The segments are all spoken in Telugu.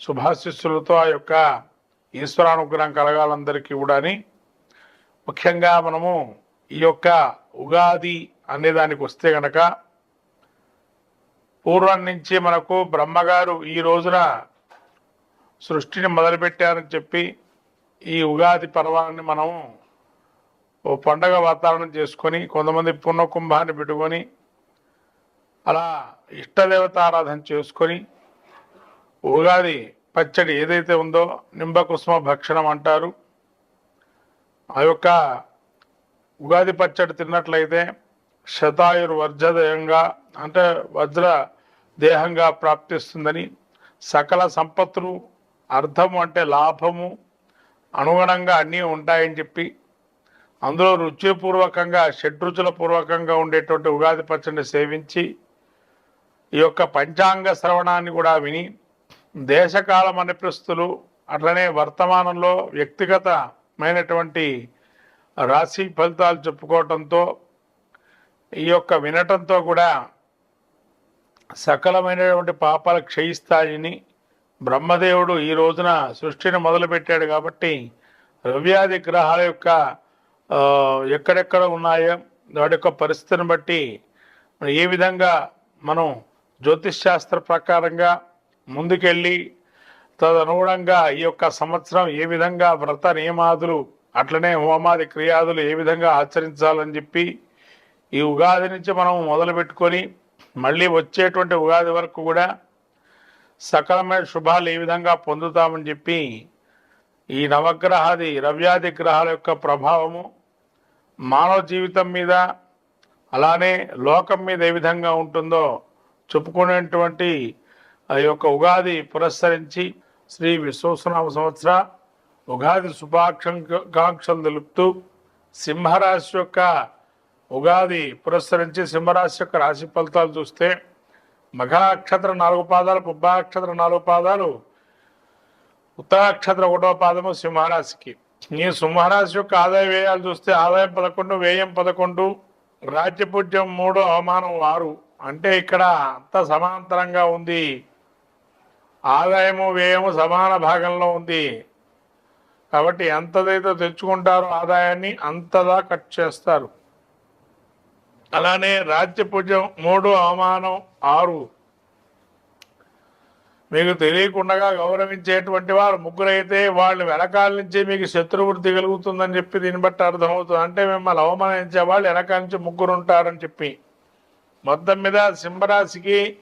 శుభాశిస్సులతో ఆ యొక్క ఈశ్వరానుగ్రహం కలగాలందరికీ కూడా అని ముఖ్యంగా మనము ఈ యొక్క ఉగాది అనే దానికి వస్తే గనక పూర్వం నుంచి మనకు బ్రహ్మగారు ఈ రోజున సృష్టిని మొదలుపెట్టారని చెప్పి ఈ ఉగాది పర్వాన్ని మనము ఓ పండగ వాతావరణం చేసుకొని కొంతమంది పుణ్యకుంభాన్ని పెట్టుకొని అలా ఇష్టదేవత ఆరాధన చేసుకొని ఉగాది పచ్చడి ఏదైతే ఉందో నింబకుసుమ భక్షణం అంటారు. ఆ యొక్క ఉగాది పచ్చడి తిన్నట్లయితే శతాయుర్ వజ్రదయంగా అంటే వజ్ర దేహంగా ప్రాప్తిస్తుందని సకల సంపత్తులు అర్థము అంటే లాభము అనుగుణంగా అన్నీ ఉంటాయని చెప్పి అందులో రుచిపూర్వకంగా షడ్రుచుల పూర్వకంగా ఉండేటువంటి ఉగాది పచ్చడిని సేవించి ఈ యొక్క పంచాంగ శ్రవణాన్ని కూడా విని దేశకాలం అనే ప్రస్తులు అట్లనే వర్తమానంలో వ్యక్తిగతమైనటువంటి రాశి ఫలితాలు చెప్పుకోవటంతో ఈ యొక్క వినటంతో కూడా సకలమైనటువంటి పాపాలు క్షయిస్తాయని బ్రహ్మదేవుడు ఈ రోజున సృష్టిని మొదలుపెట్టాడు కాబట్టి రవ్యాది గ్రహాల యొక్క ఎక్కడెక్కడ ఉన్నాయో వాటి యొక్క పరిస్థితిని బట్టి ఏ విధంగా మనం జ్యోతిష్ శాస్త్ర ప్రకారంగా ముందుకెళ్ళి తదనుగుణంగా ఈ యొక్క సంవత్సరం ఏ విధంగా వ్రత నియమాదులు అట్లనే హోమాది క్రియాదులు ఏ విధంగా ఆచరించాలని చెప్పి ఈ ఉగాది నుంచి మనం మొదలు పెట్టుకొని మళ్ళీ వచ్చేటువంటి ఉగాది వరకు కూడా సకలమైన శుభాలు ఏ విధంగా పొందుతామని చెప్పి ఈ నవగ్రహాది రవ్యాది గ్రహాల యొక్క ప్రభావము మానవ జీవితం మీద అలానే లోకం మీద ఏ విధంగా ఉంటుందో చెప్పుకునేటువంటి యొక్క ఉగాది పురస్కరించి శ్రీ విశ్వసనామ సంవత్సర ఉగాది శుభాకాంక్షలు తెలుపుతూ సింహరాశి యొక్క ఉగాది పురస్కరించి సింహరాశి యొక్క రాశి ఫలితాలు చూస్తే మఘాక్షత్ర నాలుగు పాదాలు పుబ్బాక్షత్ర నాలుగు పాదాలు ఉత్తరాక్షత్ర ఒకటో పాదము సింహరాశికి. ఈ సింహరాశి యొక్క ఆదాయ వ్యయాలు చూస్తే ఆదాయం పదకొండు వ్యయం పదకొండు రాజ్యపూజ్యం మూడు అవమానం ఆరు. అంటే ఇక్కడ అంత సమాంతరంగా ఉంది ఆదాయము వ్యయము సమాన భాగంలో ఉంది. కాబట్టి ఎంతదైతే తెచ్చుకుంటారో ఆదాయాన్ని అంతదా కట్ చేస్తారు. అలానే రాజ్యపూజ్యం మూడు అవమానం ఆరు. మీకు తెలియకుండా గౌరవించేటువంటి వారు ముగ్గురైతే వాళ్ళు వెనకాల నుంచి మీకు శత్రువృద్ధి కలుగుతుందని చెప్పి దీన్ని బట్టి అర్థమవుతుంది. అంటే మిమ్మల్ని అవమానించే వాళ్ళు వెనకాల నుంచి ముగ్గురు ఉంటారని చెప్పి. మొత్తం మీద సింహరాశికి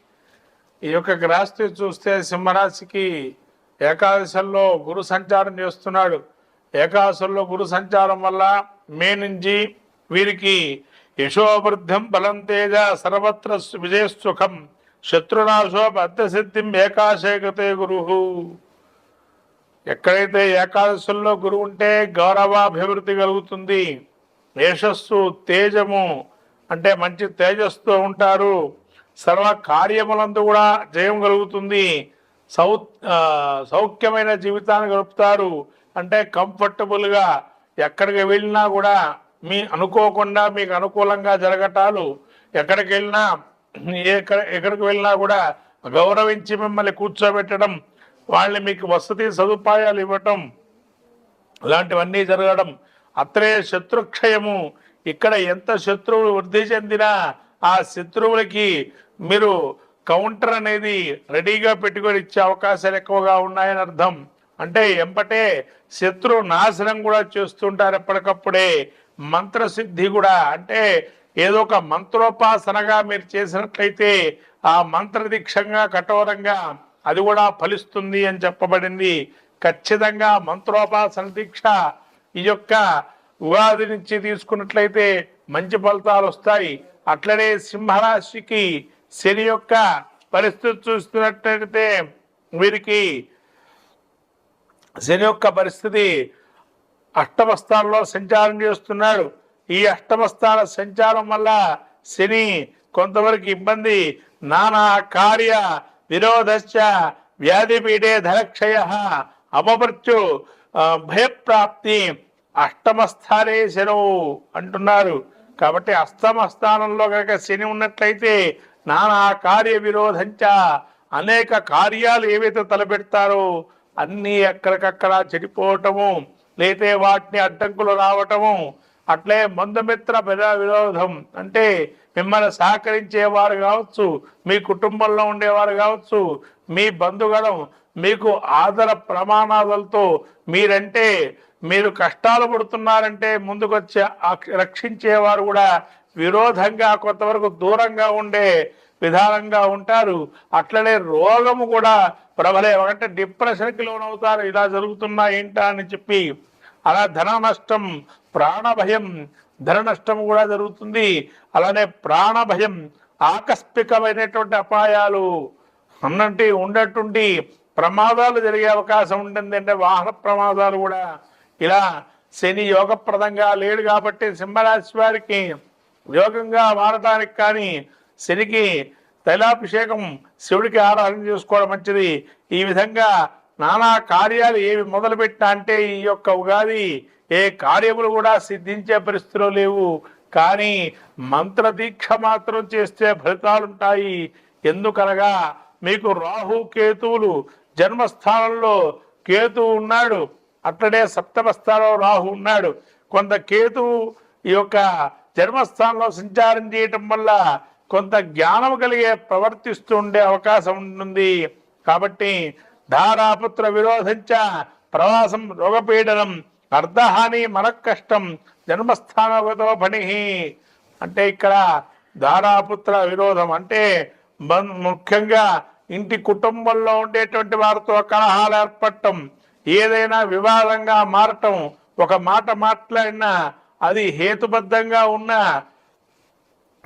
ఈ యొక్క గ్రాస్తి చూస్తే సింహరాశికి ఏకాదశంలో గురు సంచారం చేస్తున్నాడు. ఏకాదశంలో గురు సంచారం వల్ల మే నుంచి వీరికి యశోవృద్ధం బలం తేజ సర్వత్ర విజయసుఖం శత్రునాశో బద్ధసిద్ధిం ఏకాశేకతే గురు. ఎక్కడైతే ఏకాదశంలో గురువు ఉంటే గౌరవాభివృద్ధి కలుగుతుంది. యశస్సు తేజము అంటే మంచి తేజస్తో ఉంటారు. సర్వ కార్యములందు కూడా జయం కలుగుతుంది. సౌ సౌఖ్యమైన జీవితాన్ని గడుపుతారు. అంటే కంఫర్టబుల్గా ఎక్కడికి వెళ్ళినా కూడా మీ అనుకోకుండా మీకు అనుకూలంగా జరగటాలు. ఎక్కడికి వెళ్ళినా ఎక్కడ ఎక్కడికి వెళ్ళినా కూడా గౌరవించి మిమ్మల్ని కూర్చోబెట్టడం వాళ్ళని మీకు వసతి సదుపాయాలు ఇవ్వటం ఇలాంటివన్నీ జరగడం. అత్రే శత్రుక్షయము. ఇక్కడ ఎంత శత్రువులు వృద్ధి చెందినా ఆ శత్రువులకి మీరు కౌంటర్ అనేది రెడీగా పెట్టుకొని ఇచ్చే అవకాశాలు ఎక్కువగా ఉన్నాయని అర్థం. అంటే ఎంపటే శత్రు నాశనం కూడా చేస్తుంటారు ఎప్పటికప్పుడే. మంత్రసిద్ధి కూడా. అంటే ఏదో ఒక మంత్రోపాసనగా మీరు చేసినట్లయితే ఆ మంత్రదీక్షంగా కఠోరంగా అది కూడా ఫలిస్తుంది అని చెప్పబడింది. ఖచ్చితంగా మంత్రోపాసన దీక్ష ఈ యొక్క ఉగాది నుంచి తీసుకున్నట్లయితే మంచి ఫలితాలు వస్తాయి. అట్లనే సింహరాశికి శని యొక్క పరిస్థితి చూస్తున్నట్లయితే వీరికి శని యొక్క పరిస్థితి అష్టమ స్థానంలో సంచారం చేస్తున్నాడు. ఈ అష్టమ స్థాన సంచారం వల్ల శని కొంతవరకు ఇబ్బంది. నానా కార్య విరోధశ్చ వ్యాధిపీఠే ధనక్షయ అపమృత్యు భయప్రాప్తి అష్టమ స్థానే అంటున్నారు. కాబట్టి అస్తమ స్థానంలో కనుక శని ఉన్నట్లయితే నానా కార్య విరోధంచ అనేక కార్యాలు ఏవైతే తలపెడతారో అన్నీ ఎక్కడికక్కడ చెడిపోవటము లేతే వాటిని అడ్డంకులు రావటము అట్లే మందమిత్ర ప్రజా విరోధం. అంటే మిమ్మల్ని సహకరించేవారు కావచ్చు మీ కుటుంబంలో ఉండేవారు కావచ్చు మీ బంధుగణం మీకు ఆదర ప్రమాణాలతో మీరంటే మీరు కష్టాలు పడుతున్నారంటే ముందుకొచ్చి రక్షించేవారు కూడా విరోధంగా కొంతవరకు దూరంగా ఉండే విధానంగా ఉంటారు. అట్లనే రోగము కూడా ప్రబలే అంటే డిప్రెషన్కి లోనవుతారు. ఇలా జరుగుతున్నా ఏంటా అని చెప్పి అలా ధన నష్టం ప్రాణ భయం ధన నష్టం కూడా జరుగుతుంది. అలానే ప్రాణ భయం ఆకస్మికమైనటువంటి అపాయాలు. అన్నట్టు ఉండేటువంటి ప్రమాదాలు జరిగే అవకాశం ఉంటుంది అంటే వాహన ప్రమాదాలు కూడా. ఇలా శని యోగప్రదంగా లేడు కాబట్టి సింహరాశి వారికి యోగంగా మారటానికి కానీ శనికి తైలాభిషేకం శివుడికి ఆరాధన చేసుకోవడం మంచిది. ఈ విధంగా నానా కార్యాలు ఏవి మొదలుపెట్టినా అంటే ఈ యొక్క ఉగాది ఏ కార్యములు కూడా సిద్ధించే పరిస్థితులు లేవు. కానీ మంత్ర దీక్ష మాత్రం చేస్తే ఫలితాలుంటాయి. ఎందుకనగా మీకు రాహు కేతువులు జన్మస్థానంలో కేతు ఉన్నాడు. అట్లనే సప్తమ స్థానంలో రాహు ఉన్నాడు. కొంత కేతువు ఈ యొక్క జన్మస్థానంలో సంచారం చేయటం వల్ల కొంత జ్ఞానం కలిగే ప్రవర్తిస్తూ ఉండే అవకాశం ఉంటుంది. కాబట్టి ధారాపుత్ర విరోధించ ప్రవాసం రోగపీడనం అర్ధహాని మనకష్టం జన్మస్థానగతో పని అంటే ఇక్కడ ధారాపుత్ర విరోధం. అంటే బం- ముఖ్యంగా ఇంటి కుటుంబంలో ఉండేటువంటి వారితో కలహాలు ఏర్పడటం ఏదైనా వివాదంగా మారటం ఒక మాట మాట్లాడినా అది హేతుబద్ధంగా ఉన్న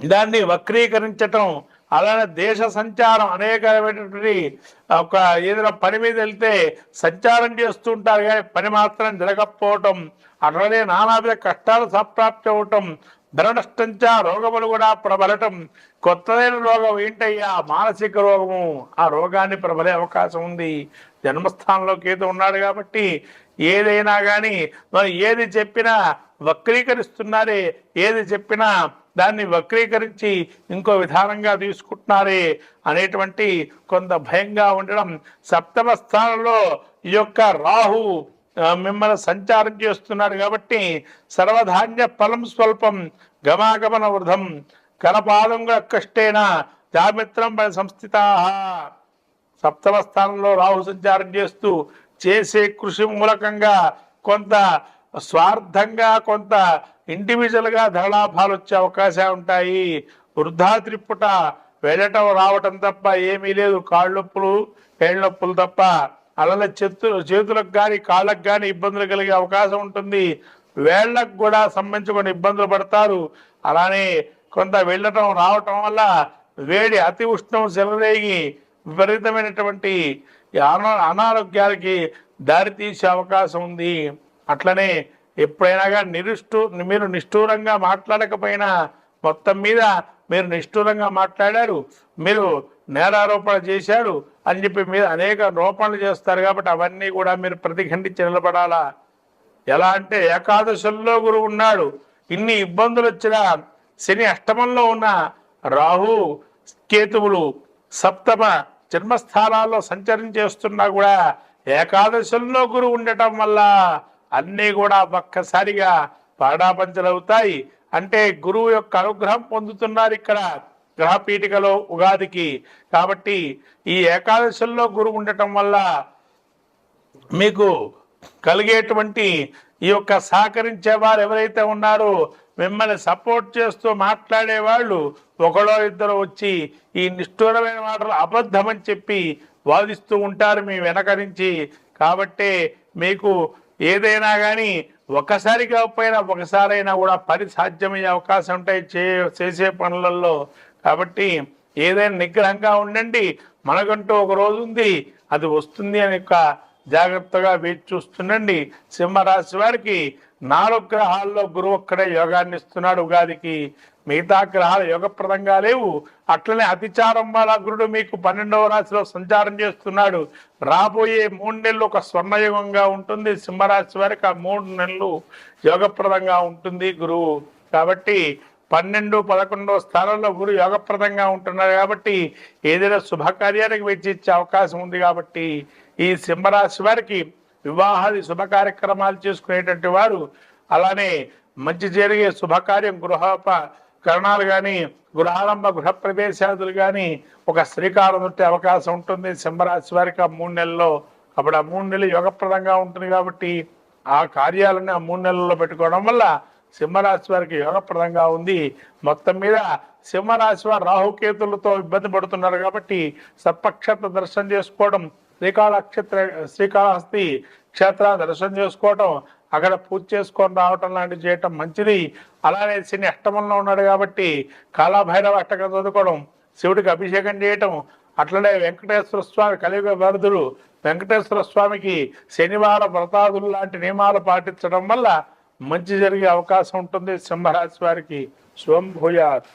దాన్ని వక్రీకరించటం అలానే దేశ సంచారం అనేకమైనటువంటి ఒక ఏదైనా పని మీద వెళ్తే సంచారం చేస్తూ ఉంటారు కానీ పని మాత్రం జరగకపోవటం అట్లనే నానావిధ కష్టాలు సంప్రాప్తి అవటం ధన నష్టంచా రోగములు కూడా ప్రబలటం కొత్తదైన రోగం ఏంటయ్యా? మానసిక రోగము. ఆ రోగాన్ని ప్రబలే అవకాశం ఉంది. జన్మస్థానంలో కేతు ఉన్నాడు కాబట్టి ఏదైనా కానీ మనం ఏది చెప్పినా వక్రీకరిస్తున్నారే ఏది చెప్పినా దాన్ని వక్రీకరించి ఇంకో విధానంగా తీసుకుంటున్నారే అనేటువంటి కొంత భయంగా ఉండడం సప్తమ స్థానంలో ఈ యొక్క రాహు మిమ్మల్ని సంచారం చేస్తున్నాడు కాబట్టి సర్వధాన్య ఫలం స్వల్పం గమాగమన వృధం కరపాదంగా కష్టేన జామిత్రం సంస్థిత సప్తమ స్థానంలో రాహు సంచారం చేస్తూ చేసే కృషి మూలకంగా కొంత స్వార్థంగా కొంత ఇండివిజువల్గా ధనలాభాలు వచ్చే అవకాశాలు ఉంటాయి. వృద్ధా త్రిప్పుట వెళ్ళటం రావటం తప్ప ఏమీ లేదు. కాళ్ళ నొప్పులు నొప్పులు తప్ప అలా చేతులు చేతులకు కానీ కాళ్ళకు కానీ ఇబ్బందులు కలిగే అవకాశం ఉంటుంది. వేళ్ళకు కూడా సంబంధించుకొని ఇబ్బందులు పడతారు. అలానే కొంత వెళ్ళటం రావటం వల్ల వేడి అతి ఉష్ణం చెలరేగి విపరీతమైనటువంటి అనారోగ్యాలకి దారితీసే అవకాశం ఉంది. అట్లనే ఎప్పుడైనా కానీ నిరుష్ఠూ మీరు నిష్ఠూరంగా మాట్లాడకపోయినా మొత్తం మీద మీరు నిష్ఠూరంగా మాట్లాడారు మీరు నేరారోపణ చేశారు అని చెప్పి మీరు అనేక రోపణలు చేస్తారు కాబట్టి అవన్నీ కూడా మీరు ప్రతిఖండించి నిలబడాలా? ఎలా అంటే ఏకాదశుల్లో గురువు ఉన్నాడు ఇన్ని ఇబ్బందులు వచ్చినా శని అష్టమంలో ఉన్న రాహు కేతువులు సప్తమ జన్మస్థానాల్లో సంచరించేస్తున్నా కూడా ఏకాదశుల్లో గురువు ఉండటం వల్ల అన్నీ కూడా ఒక్కసారిగా పాడాపంచలవుతాయి అంటే గురువు యొక్క అనుగ్రహం పొందుతున్నారు ఇక్కడ గ్రహపీఠికలో ఉగాదికి. కాబట్టి ఈ ఏకాదశుల్లో గురువు ఉండటం వల్ల మీకు కలిగేటువంటి ఈ యొక్క సహకరించే వారు ఎవరైతే ఉన్నారో మిమ్మల్ని సపోర్ట్ చేస్తూ మాట్లాడే వాళ్ళు ఒకడో ఇద్దరు వచ్చి ఈ నిష్ఠూరమైన మాటలు అబద్ధమని చెప్పి వాదిస్తూ ఉంటారు మీ వెనక నుంచి. కాబట్టే మీకు ఏదైనా కానీ ఒకసారి కాకపోయినా ఒకసారైనా కూడా పని సాధ్యమయ్యే అవకాశం ఉంటాయి చే చేసే పనులలో కాబట్టి ఏదైనా నిగ్రహంగా ఉండండి. మనకంటూ ఒక రోజు ఉంది అది వస్తుంది అనే యొక్క జాగ్రత్తగా వేచి చూస్తుండండి. సింహరాశి వారికి నాలుగు గ్రహాల్లో గురువు ఒక్కడే యోగాన్ని ఇస్తున్నాడు ఉగాదికి. మిగతా గ్రహాలు యోగప్రదంగా లేవు. అట్లనే అతిచారం వల్ల గురుడు మీకు పన్నెండవ రాశిలో సంచారం చేస్తున్నాడు. రాబోయే మూడు నెలలు ఒక స్వర్ణయుగంగా ఉంటుంది. సింహరాశి వారికి ఆ మూడు నెలలు యోగప్రదంగా ఉంటుంది గురువు. కాబట్టి పన్నెండు పదకొండో స్థానంలో గురు యోగప్రదంగా ఉంటున్నారు కాబట్టి ఏదైనా శుభకార్యానికి వెచ్చిచ్చే అవకాశం ఉంది కాబట్టి ఈ సింహరాశి వారికి వివాహాది శుభ కార్యక్రమాలు చేసుకునేటువంటి వారు అలానే మంచి జరిగే శుభకార్యం గృహోపకరణాలు కానీ గృహారంభ గృహ ప్రవేశాదులు కానీ ఒక శ్రీకారం చుట్టే అవకాశం ఉంటుంది సింహరాశి వారికి ఆ మూడు నెలల్లో. అప్పుడు ఆ మూడు నెలలు యోగప్రదంగా ఉంటుంది కాబట్టి ఆ కార్యాలని ఆ మూడు నెలల్లో పెట్టుకోవడం వల్ల సింహరాశి వారికి యోగప్రదంగా ఉంది. మొత్తం మీద సింహరాశి వారు రాహుకేతులతో ఇబ్బంది పడుతున్నారు కాబట్టి సర్పక్షేత్ర దర్శనం చేసుకోవడం శ్రీకాళక్షేత్ర శ్రీకాళహస్తి క్షేత్రాన్ని దర్శనం చేసుకోవటం అక్కడ పూజ చేసుకొని రావటం లాంటివి చేయటం మంచిది. అలానే శని అష్టమంలో ఉన్నాడు కాబట్టి కాళభైరవ అష్టకం చదువుకోవడం శివుడికి అభిషేకం చేయటం అట్లనే వెంకటేశ్వర స్వామి కలియుగ వరదులు వెంకటేశ్వర స్వామికి శనివారం వ్రతాదులు లాంటి నియమాలు పాటించడం వల్ల మంచి జరిగే అవకాశం ఉంటుంది సింహరాశి వారికి. శుభం భూయాత్.